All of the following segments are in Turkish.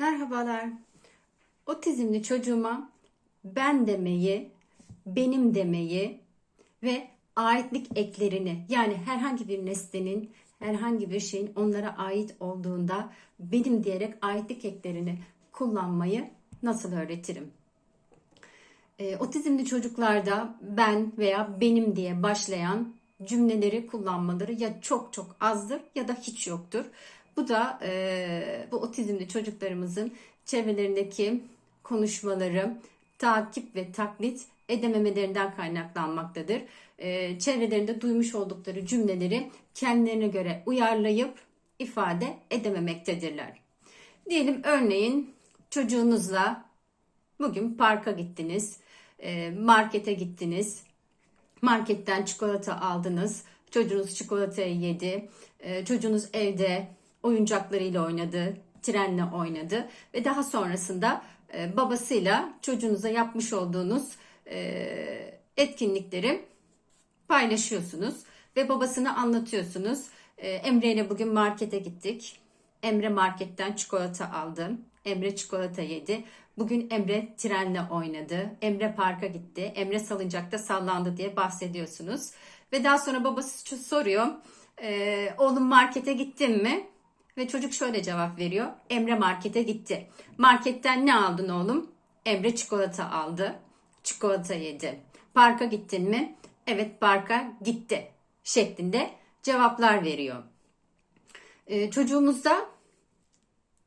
Merhabalar. Otizmli çocuğuma ben demeyi, benim demeyi ve aitlik eklerini yani herhangi bir nesnenin, herhangi bir şeyin onlara ait olduğunda benim diyerek aitlik eklerini kullanmayı nasıl öğretirim? E, otizmli çocuklarda ben veya benim diye başlayan cümleleri kullanmaları ya çok çok azdır ya da hiç yoktur. Bu da e, bu otizmli çocuklarımızın çevrelerindeki konuşmaları takip ve taklit edememelerinden kaynaklanmaktadır. E, çevrelerinde duymuş oldukları cümleleri kendilerine göre uyarlayıp ifade edememektedirler. Diyelim örneğin çocuğunuzla bugün parka gittiniz, e, markete gittiniz, marketten çikolata aldınız, çocuğunuz çikolatayı yedi, e, çocuğunuz evde oyuncaklarıyla oynadı, trenle oynadı ve daha sonrasında e, babasıyla çocuğunuza yapmış olduğunuz e, etkinlikleri paylaşıyorsunuz ve babasını anlatıyorsunuz. E, Emre ile bugün markete gittik. Emre marketten çikolata aldı. Emre çikolata yedi. Bugün Emre trenle oynadı. Emre parka gitti. Emre salıncakta sallandı diye bahsediyorsunuz. Ve daha sonra babası soruyor. E, oğlum markete gittin mi? Ve çocuk şöyle cevap veriyor. Emre markete gitti. Marketten ne aldın oğlum? Emre çikolata aldı. Çikolata yedi. Parka gittin mi? Evet parka gitti. Şeklinde cevaplar veriyor. Ee, çocuğumuzda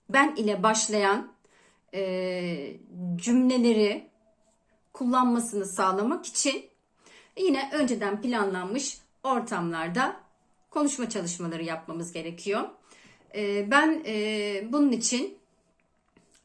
ben ile başlayan e, cümleleri kullanmasını sağlamak için yine önceden planlanmış ortamlarda konuşma çalışmaları yapmamız gerekiyor. E, ben e, bunun için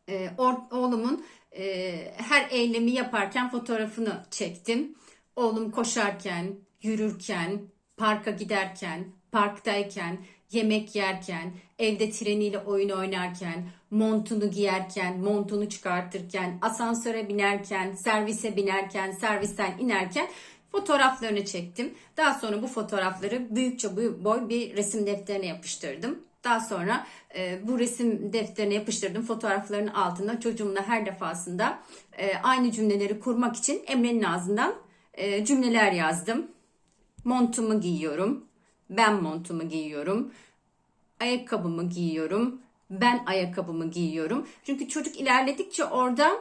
e, oğlumun e, her eylemi yaparken fotoğrafını çektim. Oğlum koşarken, yürürken, parka giderken, parktayken, yemek yerken, evde treniyle oyun oynarken, montunu giyerken, montunu çıkartırken, asansöre binerken, servise binerken, servisten inerken fotoğraflarını çektim. Daha sonra bu fotoğrafları büyükçe boy bir resim defterine yapıştırdım. Daha sonra e, bu resim defterine yapıştırdım fotoğrafların altına çocuğumla her defasında e, aynı cümleleri kurmak için Emre'nin ağzından e, cümleler yazdım. Montumu giyiyorum. Ben montumu giyiyorum. Ayakkabımı giyiyorum. Ben ayakkabımı giyiyorum. Çünkü çocuk ilerledikçe orada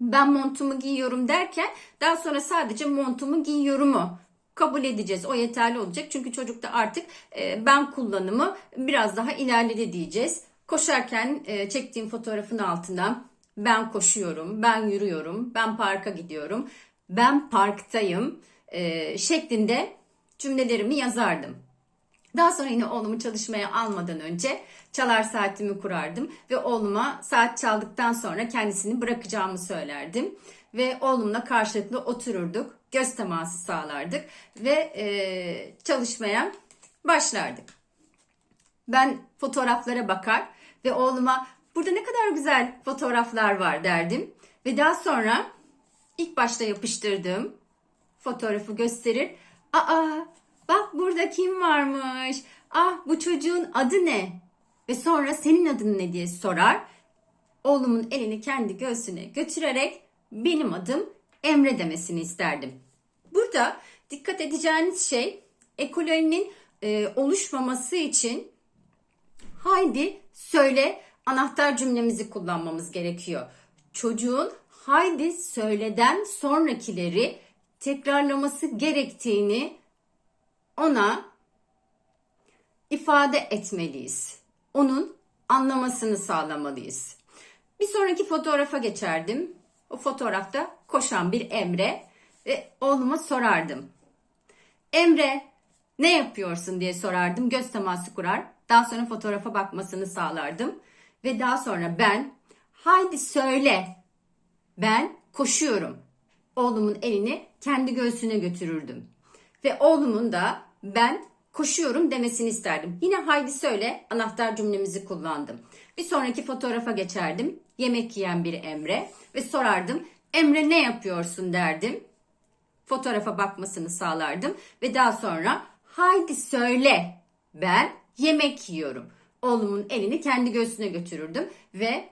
ben montumu giyiyorum derken daha sonra sadece montumu giyiyorumu kabul edeceğiz. O yeterli olacak. Çünkü çocukta artık e, ben kullanımı biraz daha ilerledi diyeceğiz. Koşarken e, çektiğim fotoğrafın altına ben koşuyorum, ben yürüyorum, ben parka gidiyorum, ben parktayım e, şeklinde cümlelerimi yazardım. Daha sonra yine oğlumu çalışmaya almadan önce çalar saatimi kurardım ve oğluma saat çaldıktan sonra kendisini bırakacağımı söylerdim ve oğlumla karşılıklı otururduk, göz teması sağlardık ve e, çalışmaya başlardık. Ben fotoğraflara bakar ve oğluma burada ne kadar güzel fotoğraflar var derdim ve daha sonra ilk başta yapıştırdığım fotoğrafı gösterir. Aa bak burada kim varmış? Ah bu çocuğun adı ne? Ve sonra senin adın ne diye sorar. Oğlumun elini kendi göğsüne götürerek benim adım Emre demesini isterdim. Burada dikkat edeceğiniz şey ekolojinin e, oluşmaması için haydi söyle anahtar cümlemizi kullanmamız gerekiyor. Çocuğun haydi söyleden sonrakileri tekrarlaması gerektiğini ona ifade etmeliyiz. Onun anlamasını sağlamalıyız. Bir sonraki fotoğrafa geçerdim. O fotoğrafta koşan bir Emre ve oğluma sorardım. Emre ne yapıyorsun diye sorardım. Göz teması kurar. Daha sonra fotoğrafa bakmasını sağlardım. Ve daha sonra ben haydi söyle ben koşuyorum. Oğlumun elini kendi göğsüne götürürdüm. Ve oğlumun da ben koşuyorum demesini isterdim. Yine haydi söyle anahtar cümlemizi kullandım. Bir sonraki fotoğrafa geçerdim. Yemek yiyen bir Emre ve sorardım. Emre ne yapıyorsun derdim. Fotoğrafa bakmasını sağlardım ve daha sonra haydi söyle ben yemek yiyorum. oğlumun elini kendi göğsüne götürürdüm ve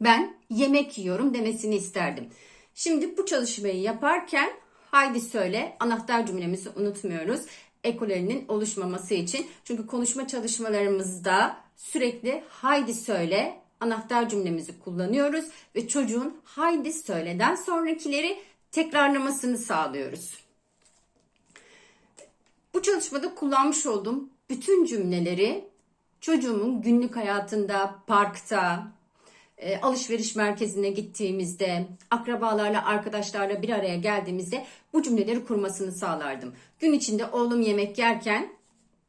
ben yemek yiyorum demesini isterdim. Şimdi bu çalışmayı yaparken haydi söyle anahtar cümlemizi unutmuyoruz. Ekolerinin oluşmaması için. Çünkü konuşma çalışmalarımızda sürekli haydi söyle anahtar cümlemizi kullanıyoruz ve çocuğun haydi söyleden sonrakileri tekrarlamasını sağlıyoruz. Bu çalışmada kullanmış olduğum bütün cümleleri çocuğumun günlük hayatında, parkta, e, alışveriş merkezine gittiğimizde, akrabalarla, arkadaşlarla bir araya geldiğimizde bu cümleleri kurmasını sağlardım. Gün içinde oğlum yemek yerken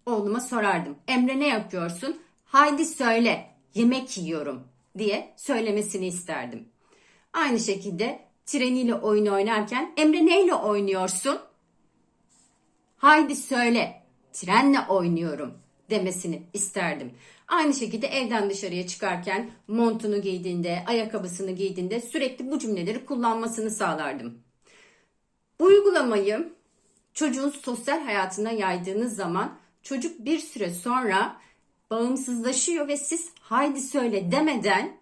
oğluma sorardım. Emre ne yapıyorsun? Haydi söyle, yemek yiyorum diye söylemesini isterdim. Aynı şekilde treniyle oyun oynarken Emre neyle oynuyorsun? Haydi söyle, trenle oynuyorum demesini isterdim. Aynı şekilde evden dışarıya çıkarken montunu giydiğinde, ayakkabısını giydiğinde sürekli bu cümleleri kullanmasını sağlardım. Uygulamayı çocuğun sosyal hayatına yaydığınız zaman çocuk bir süre sonra bağımsızlaşıyor ve siz haydi söyle demeden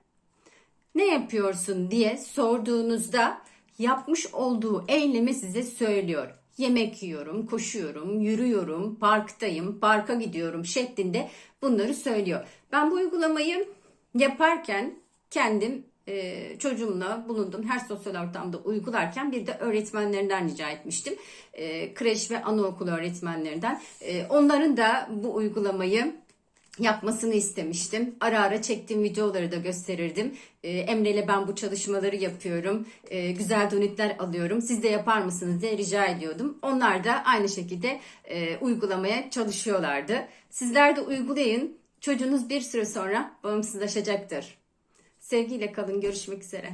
ne yapıyorsun diye sorduğunuzda yapmış olduğu eylemi size söylüyor. Yemek yiyorum, koşuyorum, yürüyorum, parktayım, parka gidiyorum şeklinde bunları söylüyor. Ben bu uygulamayı yaparken kendim e, çocuğumla bulundum. Her sosyal ortamda uygularken bir de öğretmenlerinden rica etmiştim. E, kreş ve anaokulu öğretmenlerinden. E, onların da bu uygulamayı yapmasını istemiştim. Ara ara çektiğim videoları da gösterirdim. Ee, Emre ben bu çalışmaları yapıyorum. Ee, güzel dönütler alıyorum. Siz de yapar mısınız diye rica ediyordum. Onlar da aynı şekilde e, uygulamaya çalışıyorlardı. Sizler de uygulayın. Çocuğunuz bir süre sonra bağımsızlaşacaktır. Sevgiyle kalın. Görüşmek üzere.